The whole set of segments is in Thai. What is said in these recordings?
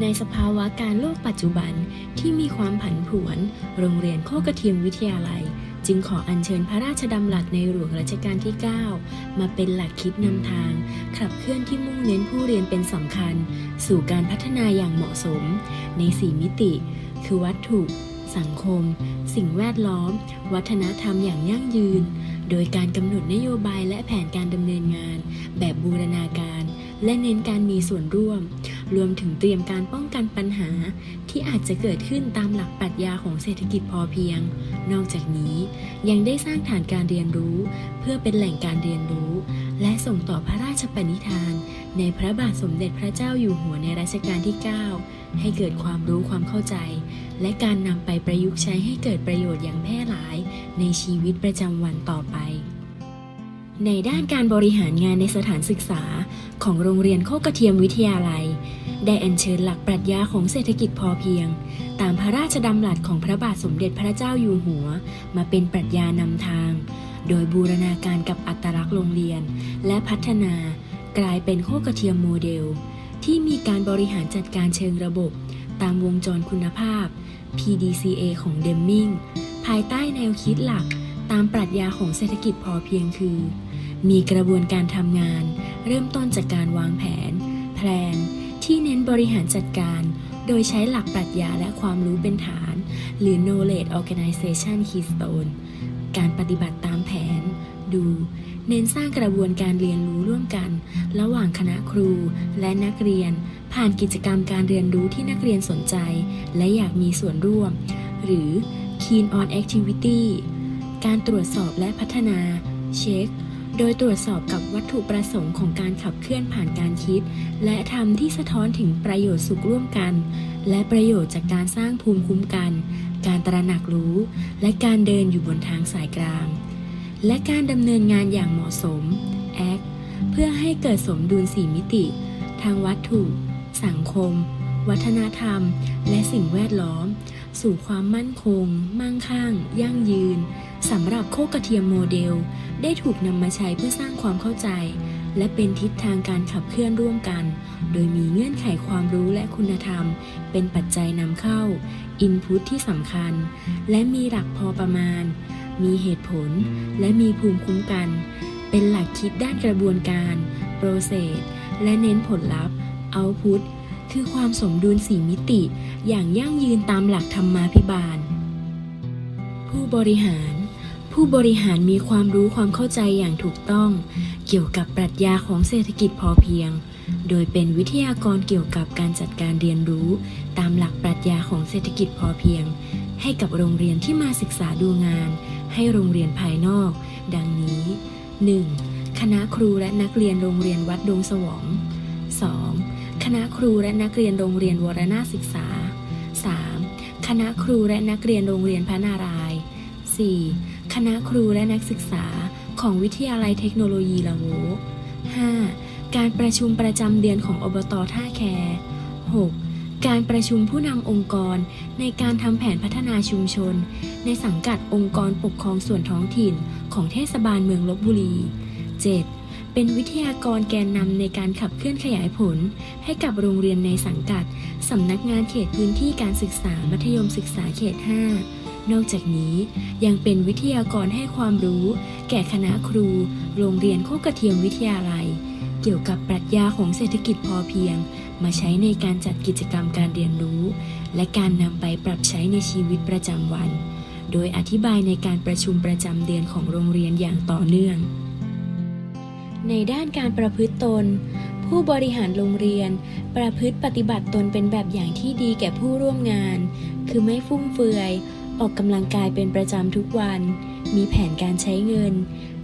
ในสภาวะการโลกปัจจุบันที่มีความผันผวน โรงเรียนโคกระเทียมวิทยาลัย จึงขออัญเชิญพระราชดำรัสในหลวงรัชกาลที่ 9 มาเป็นหลักคิดนำทาง ขับเคลื่อนที่มุ่งเน้นผู้เรียนเป็นสำคัญ สู่การพัฒนาอย่างเหมาะสม ใน 4 มิติ คือวัตถุ สังคม สิ่งแวดล้อม วัฒนธรรมอย่างยั่งยืน โดยการกำหนดนโยบายและแผนการดำเนินงาน แบบบูรณาการ และเน้นการมีส่วนร่วม รวมถึงเตรียมการป้องกันปัญหา ที่อาจจะเกิดขึ้นตามหลักปรัชญาของเศรษฐกิจพอเพียง นอกจากนี้ยังได้สร้างฐานการเรียนรู้ เพื่อเป็นแหล่งการเรียนรู้ และส่งต่อพระราชปณิธาน ในพระบาทสมเด็จพระเจ้าอยู่หัวในรัชกาลที่ 9 ให้เกิดความรู้ความเข้าใจ และการนำไปประยุกต์ใช้ให้เกิดประโยชน์อย่างแพร่หลาย ในชีวิตประจำวันต่อไป ในด้านการบริหารงานในสถานศึกษา ของโรงเรียนโคกระเทียมวิทยาลัย ได้อัญเชิญหลักปรัชญาของเศรษฐกิจพอเพียง ตามพระราชดำรัสของพระบาทสมเด็จพระเจ้าอยู่หัว มาเป็นปรัชญานำทาง โดยบูรณาการกับอัตลักษณ์โรงเรียน และพัฒนากลายเป็นโคกระเทียมโมเดล ที่มีการบริหารจัดการเชิงระบบ ตามวงจรคุณภาพ PDCA ของเดมมิงภายใต้แนวคิดหลักตามปรัชญาของเศรษฐกิจพอเพียงคือ มีกระบวนการทำงาน เริ่มต้นจากการวางแผน แพลน ที่เน้นบริหารจัดการ โดยใช้หลักปรัชญาและความรู้เป็นฐาน หรือ knowledge organization keystone การปฏิบัติตามแผน ดู เน้นสร้างกระบวนการเรียนรู้ร่วมกัน ระหว่างคณะครูและนักเรียน ผ่านกิจกรรมการเรียนรู้ที่นักเรียนสนใจ และอยากมีส่วนร่วม หรือ keen on activity การตรวจสอบและพัฒนา เช็ค โดยตรวจสอบกับวัตถุประสงค์ของการขับเคลื่อนผ่านการคิด และทำที่สะท้อนถึงประโยชน์สุขร่วมกัน และประโยชน์จากการสร้างภูมิคุ้มกัน การตระหนักรู้ และการเดินอยู่บนทางสายกลาง และการดำเนินงานอย่างเหมาะสม ACT เพื่อให้เกิดสมดุลสี่มิติ ทางวัตถุ สังคม วัฒนธรรม และสิ่งแวดล้อม สู่ความมั่นคง มั่งคั่ง ยั่งยืนสำหรับโคกระเทียมโมเดล ได้ถูกนำมาใช้เพื่อสร้างความเข้าใจ และเป็นทิศทางการขับเคลื่อนร่วมกัน โดยมีเงื่อนไขความรู้และคุณธรรม เป็นปัจจัยนำเข้า อินพุตที่สำคัญ และมีหลักพอประมาณ มีเหตุผล และมีภูมิคุ้มกัน เป็นหลักคิดด้านกระบวนการโปรเซสและเน้นผลลัพธ์เอาพุตคือความสมดุลสี่มิติ อย่างยั่งยืนตามหลักธรรมาภิบาล ผู้บริหาร ผู้บริหารมีความรู้ความเข้าใจอย่างถูกต้อง เกี่ยวกับปรัชญาของเศรษฐกิจพอเพียง โดยเป็นวิทยากรเกี่ยวกับการจัดการเรียนรู้ ตามหลักปรัชญาของเศรษฐกิจพอเพียง ให้กับโรงเรียนที่มาศึกษาดูงาน ให้โรงเรียนภายนอก ดังนี้ 1. คณะครูและนักเรียนโรงเรียนวัดดงสวอง 2. คณะครูและนักเรียนโรงเรียนวรนาศึกษา 3. คณะครูและนักเรียนโรงเรียนพระนาราย 4. คณะครูและนักศึกษาของวิทยาลัยเทคโนโลยีละโว 5. การประชุมประจำเดือนของอบตท่าแค 6. การประชุมผู้นำองค์กร ในการทำแผนพัฒนาชุมชน ในสังกัดองค์กรปกครองส่วนท้องถิ่น ของเทศบาลเมืองลบบุรี 7. เป็นวิทยากรแกนนำในการขับเคลื่อนขยายผล ให้กับโรงเรียนในสังกัดสำนักงานเขตพื้นที่การศึกษามัธยมศึกษาเขต 5นอกจากนี้ยังเป็นวิทยากรให้ความรู้ แก่คณะครู โรงเรียนโคกระเทียมวิทยาลัย เกี่ยวกับปรัชญาของเศรษฐกิจพอเพียง มาใช้ในการจัดกิจกรรมการเรียนรู้ และการนำไปปรับใช้ในชีวิตประจำวัน โดยอธิบายในการประชุมประจำเดือนของโรงเรียนอย่างต่อเนื่อง ในด้านการประพฤติตน ผู้บริหารโรงเรียน ประพฤติปฏิบัติตนเป็นแบบอย่างที่ดีแก่ผู้ร่วมงาน คือไม่ฟุ่มเฟือย ออกกำลังกายเป็นประจำทุกวัน มีแผนการใช้เงิน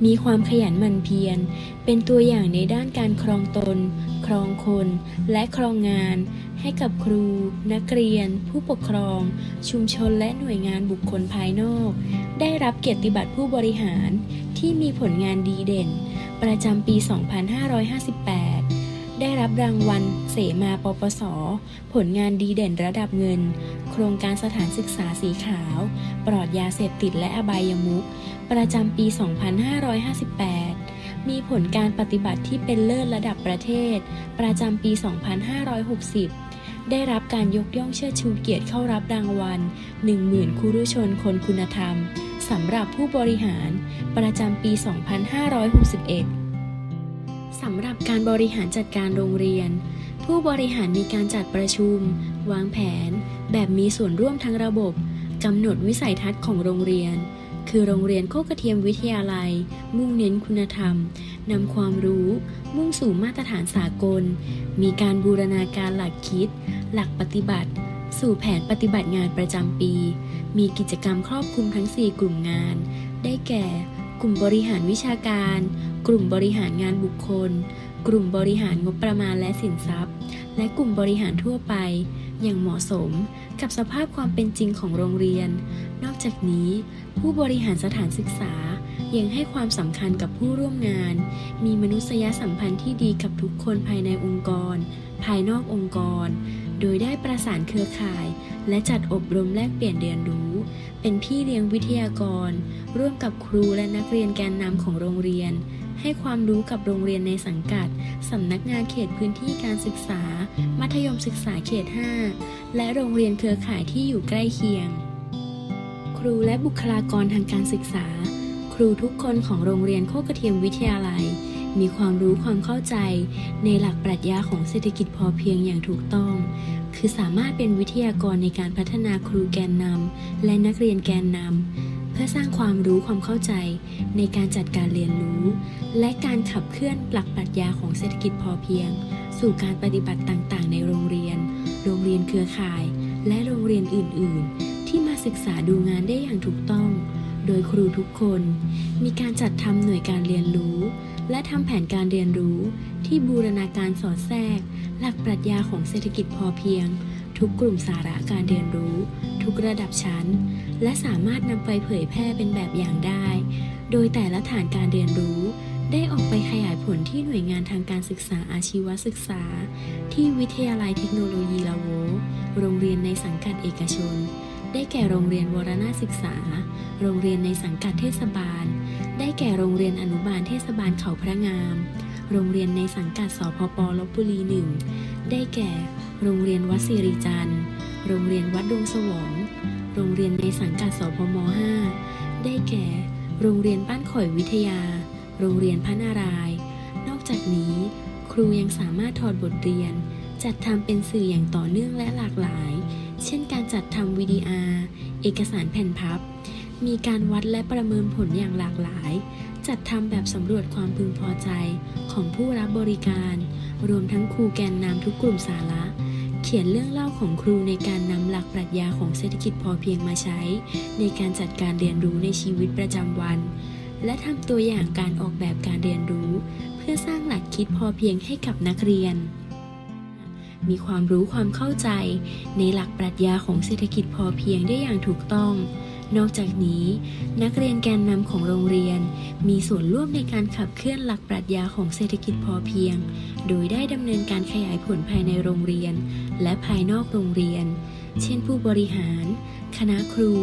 มีความขยันหมั่นเพียร เป็นตัวอย่างในด้านการครองตน ครองคน และครองงาน ให้กับครู นักเรียน ผู้ปกครอง ชุมชนและหน่วยงานบุคคลภายนอก ได้รับเกียรติบัตรผู้บริหารที่มีผลงานดีเด่น ประจำปี 2558 รับรางวัล เสมาปปส ผลงานดีเด่นระดับเงิน โครงการสถานศึกษาสีขาว ปลอดยาเสพติดและอบายมุขประจำปี 2558 มีผลการปฏิบัติที่เป็นเลิศระดับประเทศ ประจำปี 2560 ได้รับการยกย่องเชิดชูเกียรติเข้ารับรางวัล 10,000 คุรุชนคนคุณธรรมสำหรับผู้บริหาร ประจำปี 2561 สำหรับการบริหารจัดการโรงเรียน ผู้บริหารมีการจัดประชุม วางแผน แบบมีส่วนร่วมทั้งระบบกำหนดวิสัยทัศน์ของโรงเรียน คือโรงเรียนโคกระเทียมวิทยาลัย มุ่งเน้นคุณธรรมนำความรู้ มุ่งสู่มาตรฐานสากล มีการบูรณาการหลักคิด หลักปฏิบัติ สู่แผนปฏิบัติงานประจำปี มีกิจกรรมครอบคลุมทั้ง 4 กลุ่มงาน ได้แก่ กลุ่มบริหารวิชาการ กลุ่มบริหารงานบุคคล กลุ่มบริหารงบประมาณและสินทรัพย์ และกลุ่มบริหารทั่วไป อย่างเหมาะสมกับสภาพความเป็นจริงของโรงเรียน นอกจากนี้ ผู้บริหารสถานศึกษายังให้ความสำคัญกับผู้ร่วมงาน มีมนุษยสัมพันธ์ที่ดีกับทุกคนภายในองค์กร ภายนอกองค์กร โดยได้ประสานเครือข่าย และจัดอบรมแลกเปลี่ยนเรียนรู้ เป็นพี่เลี้ยงวิทยากร ร่วมกับครูและนักเรียนแกนนำของโรงเรียน ให้ความรู้กับโรงเรียนในสังกัด สำนักงานเขตพื้นที่การศึกษา มัธยมศึกษาเขต 5 และโรงเรียนเครือข่ายที่อยู่ใกล้เคียง ครูและบุคลากรทางการศึกษา ครูทุกคนของโรงเรียนโคกระเทียมวิทยาลัย มีความรู้ความเข้าใจ ในหลักปรัชญาของเศรษฐกิจพอเพียงอย่างถูกต้อง คือสามารถเป็นวิทยากรในการพัฒนาครูแกนนำและนักเรียนแกนนำ เพื่อสร้างความรู้ความเข้าใจในการจัดการเรียนรู้ และการขับเคลื่อนหลักปรัชญาของเศรษฐกิจพอเพียง สู่การปฏิบัติต่างๆ ในโรงเรียน โรงเรียนเครือข่าย และโรงเรียนอื่น ๆ ที่มาศึกษาดูงานได้อย่างถูกต้อง โดยครูทุกคน มีการจัดทำหน่วยการเรียนรู้ และทำแผนการเรียนรู้ ที่บูรณาการสอดแทรก หลักปรัชญาของเศรษฐกิจพอเพียง ทุกกลุ่มสาระการเรียนรู้ ทุกระดับชั้น และสามารถนำไปเผยแพร่เป็นแบบอย่างได้ โดยแต่ละฐานการเรียนรู้ ได้ออกไปขยายผลที่หน่วยงานทางการศึกษาอาชีวศึกษา ที่วิทยาลัยเทคโนโลยีลาโวโรงเรียนในสังกัดเอกชน ได้แก่โรงเรียนวรนาศึกษา โรงเรียนในสังกัดเทศบาล ได้แก่โรงเรียนอนุบาลเทศบาลเขาพระงาม โรงเรียนในสังกัดสพปลบบุรีหนึ่งได้แก่ โรงเรียนวัดสิริจันทร์ โรงเรียนวัดดวงสวองโรงเรียนในสังกัดสพม 5 ได้แก่ โรงเรียนบ้านข่อยวิทยา โรงเรียนพระนารายณ์นอกจากนี้ ครูยังสามารถถอดบทเรียน จัดทำเป็นสื่ออย่างต่อเนื่องและหลากหลาย เช่นการจัดทำวิดีอาร์เอกสารแผ่นพับ มีการวัดและประเมินผลอย่างหลากหลาย จัดทำแบบสำรวจความพึงพอใจของผู้รับบริการ รวมทั้งครูแกนนำทุกกลุ่มสาระ ขียนเรื่องเล่าของครูในการนำหลักปรัชญาของเศรษฐกิจพอเพียงมาใช้ ในการจัดการเรียนรู้ในชีวิตประจำวัน และทำตัวอย่างการออกแบบการเรียนรู้ เพื่อสร้างหลักคิดพอเพียงให้กับนักเรียน มีความรู้ความเข้าใจ ในหลักปรัชญาของเศรษฐกิจพอเพียงได้อย่างถูกต้อง นอกจากนี้นักเรียนแกนนำของโรงเรียน มีส่วนร่วมในการขับเคลื่อนหลักปรัชญาของเศรษฐกิจพอเพียง โดยได้ดำเนินการขยายผลภายในโรงเรียน และภายนอกโรงเรียน เช่นผู้บริหาร คณะครู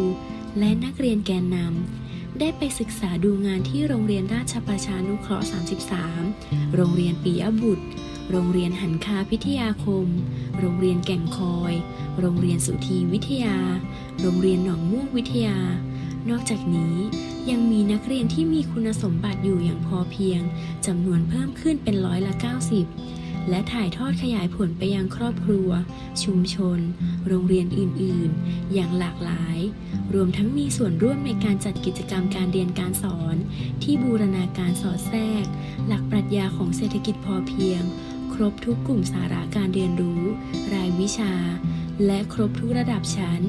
และนักเรียนแกนนำได้ไปศึกษาดูงานที่โรงเรียนราชประชานุเคราะห์ 33 โรงเรียนปิยบุตร โรงเรียนหันคาพิทยาคม โรงเรียนแก่งคอย โรงเรียนสุธีวิทยา โรงเรียนหนองม่วงวิทยา นอกจากนี้ยังมีนักเรียนที่มีคุณสมบัติอยู่อย่างพอเพียงจำนวนเพิ่มขึ้นเป็นร้อยละ 90 และถ่ายทอดขยายผลไปยังครอบครัว ชุมชน โรงเรียนอื่น ๆ อย่างหลากหลาย รวมทั้งมีส่วนร่วมในการจัดกิจกรรมการเรียนการสอน ที่บูรณาการสอดแทรก หลักปรัชญาของเศรษฐกิจพอเพียง รบทุกกลุ่มสาระการเรียนรู้ รายวิชา และครบทุกระดับชั้น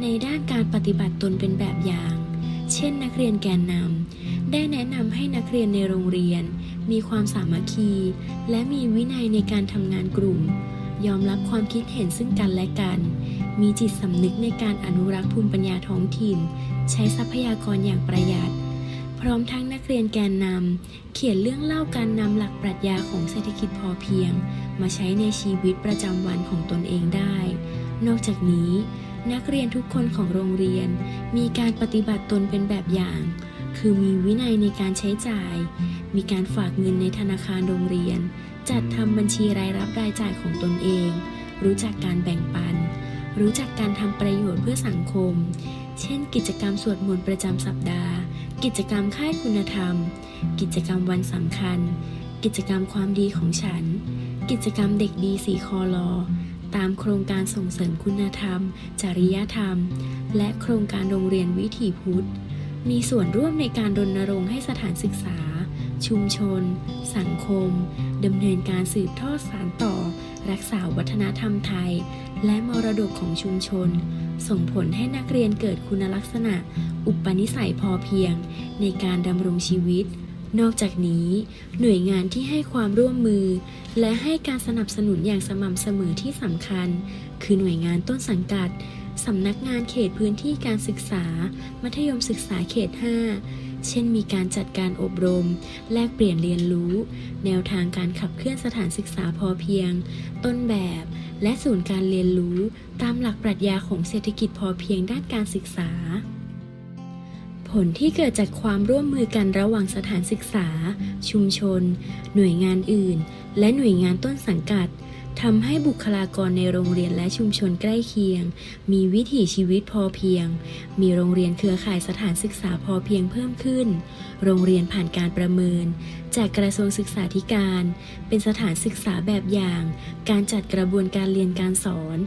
ในด้านการปฏิบัติตนเป็นแบบอย่าง เช่น นักเรียนแกนนำได้แนะนำให้นักเรียนในโรงเรียน มีความสามัคคี และมีวินัยในการทำงานกลุ่ม ยอมรับความคิดเห็นซึ่งกันและกัน มีจิตสำนึกในการอนุรักษ์ภูมิปัญญาท้องถิ่น ใช้ทรัพยากรอย่างประหยัด พร้อมทั้งน เรียนแกนนำเขียนเรื่องเล่าการนำหลักปรัชญาของเศรษฐกิจพอเพียง มาใช้ในชีวิตประจำวันของตนเองได้ นอกจากนี้ นักเรียนทุกคนของโรงเรียน มีการปฏิบัติตนเป็นแบบอย่าง คือมีวินัยในการใช้จ่าย มีการฝากเงินในธนาคารโรงเรียน จัดทำบัญชีรายรับรายจ่ายของตนเอง รู้จักการแบ่งปัน รู้จักการทำประโยชน์เพื่อสังคม เช่น กิจกรรมสวดมนต์ประจำสัปดาห์ กิจกรรมค่ายคุณธรรม กิจกรรมวันสำคัญ กิจกรรมความดีของฉัน กิจกรรมเด็กดีสีคอลอตามโครงการส่งเสริมคุณธรรม จริยธรรม และโครงการโรงเรียนวิถีพุทธ มีส่วนร่วมในการรณรงค์ให้สถานศึกษา ชุมชน สังคมดำเนินการสืบทอดสานต่อ รักษาวัฒนธรรมไทย และมรดกของชุมชน ส่งผลให้นักเรียนเกิดคุณลักษณะ อุปนิสัยพอเพียง ในการดำรงชีวิต นอกจากนี้ หน่วยงานที่ให้ความร่วมมือ และให้การสนับสนุนอย่างสม่ำเสมอที่สำคัญ คือหน่วยงานต้นสังกัดสำนักงานเขตพื้นที่การศึกษา มัธยมศึกษาเขต 5 เช่นมีการจัดการอบรม แลกเปลี่ยนเรียนรู้ แนวทางการขับเคลื่อนสถานศึกษาพอเพียง ต้นแบบ และศูนย์การเรียนรู้ ตามหลักปรัชญาของเศรษฐกิจพอเพียงด้านการศึกษา ผลที่เกิดจากความร่วมมือกันระหว่างสถานศึกษา ชุมชน หน่วยงานอื่น และหน่วยงานต้นสังกัด ทำให้บุคลากรในโรงเรียนและชุมชนใกล้เคียง มีวิถีชีวิตพอเพียง มีโรงเรียนเครือข่ายสถานศึกษาพอเพียงเพิ่มขึ้น โรงเรียนผ่านการประเมิน จากกระทรวงศึกษาธิการ เป็นสถานศึกษาแบบอย่าง การจัดกระบวนการเรียนการสอน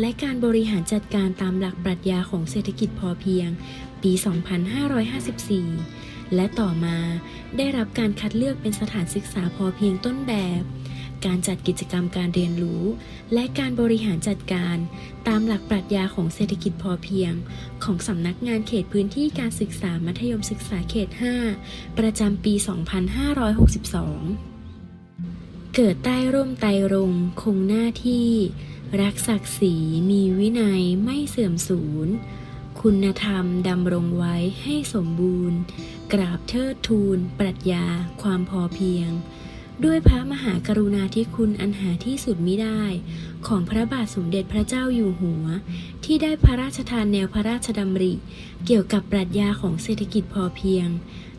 และการบริหารจัดการตามหลักปรัชญาของเศรษฐกิจพอเพียง ปี 2554 และต่อมาได้รับการคัดเลือกเป็นสถานศึกษาพอเพียงต้นแบบ การจัดกิจกรรมการเรียนรู้ และการบริหารจัดการ ตามหลักปรัชญาของเศรษฐกิจพอเพียง ของสำนักงานเขตพื้นที่การศึกษามัธยมศึกษาเขต 5 ประจำปี 2562 เกิดใต้ร่มไตรรงค์คงหน้าที่ รักศักดิ์ศรีมีวินัยไม่เสื่อมสูญคุณธรรมดำรงไว้ให้สมบูรณ์ กราบเทิดทูนปรัชญาความพอเพียง ด้วยพระมหากรุณาธิคุณอันหาที่สุดมิได้ ของพระบาทสมเด็จพระเจ้าอยู่หัว ที่ได้พระราชทานแนวพระราชดำริ เกี่ยวกับปรัชญาของเศรษฐกิจพอเพียง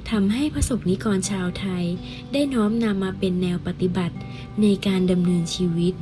ทำให้ประสบนิกรชาวไทย ได้น้อมนำมาเป็นแนวปฏิบัติในการดำเนินชีวิต